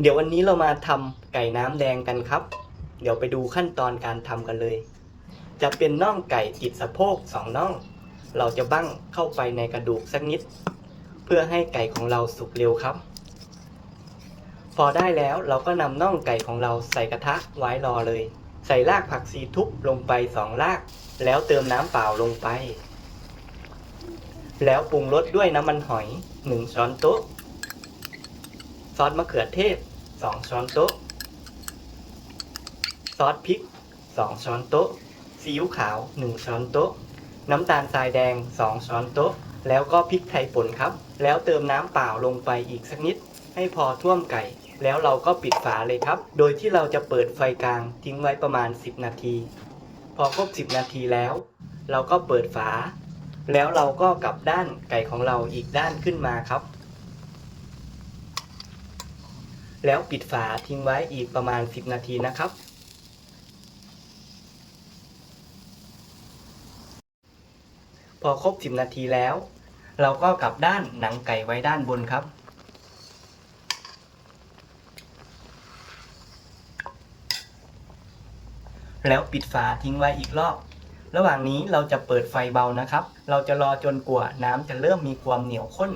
เดี๋ยววันนี้เรามาทำไก่น้ำแดงกันครับ เดี๋ยวไปดูขั้นตอนการทำกันเลย จะเป็นน่องไก่ติดสะโพกสองน่อง เราจะบั้งเข้าไปในกระดูกสักนิด เพื่อให้ไก่ของเราสุกเร็วครับ พอได้แล้วเราก็นำน่องไก่ของเราใส่กระทะไว้รอเลย ใส่รากผักชีทุบลงไปสองราก แล้วเติมน้ำเปล่าลงไป แล้วปรุงรสด้วยน้ำมันหอยหนึ่งช้อนโต๊ะ ซอสมะเขือเทศ 2 ช้อนโต๊ะ ซอสพริก 2 ช้อนโต๊ะ ซีอิ๊วขาว 1 ช้อนโต๊ะ น้ำตาลทรายแดง 2 ช้อนโต๊ะ แล้วก็พริกไทยป่นครับ แล้วเติมน้ำเปล่าลงไปอีกสักนิด ให้พอท่วมไก่ แล้วเราก็ปิดฝาเลยครับ โดยที่เราจะเปิดไฟกลางทิ้งไว้ประมาณ 10 นาที พอครบ 10 นาทีแล้ว เราก็เปิดฝา แล้วเราก็กลับด้านไก่ของเราอีกด้านขึ้นมาครับ แล้วปิดฝาทิ้งไว้อีกประมาณ 10 นาทีนะครับ พอครบ 10 นาทีแล้ว เราก็กลับด้านหนังไก่ไว้ด้านบนครับ แล้วปิดฝาทิ้งไว้อีกรอบ ระหว่างนี้เราจะเปิดไฟเบานะครับ เราจะรอจนกว่าน้ำจะเริ่มมีความเหนียวข้น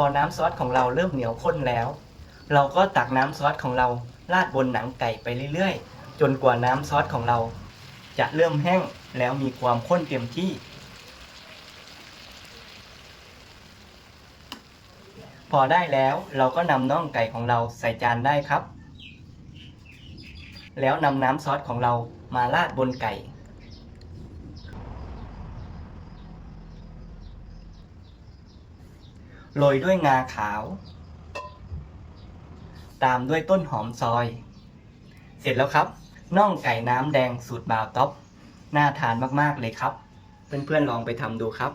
อน้ำซอสของเราเริ่มเหนียวข้นแล้ว เราก็ตักน้ำซอสของเราราดบนหนังไก่ไปเรื่อยๆ จนกว่าน้ำซอสของเรา จะเริ่มแห้งแล้วมีความข้นเต็มที่ พอได้แล้วเราก็นำน่องไก่ของเราใส่จานได้ครับ แล้วนำน้ำซอสของเรามาราดบนไก่ โรยด้วยงาขาว ตามด้วยต้นหอมซอย เสร็จแล้วครับน่องไก่น้ำแดงสูตรบาวท็อปน่าทานมากๆเลยครับ เพื่อนๆลองไปทำดูครับ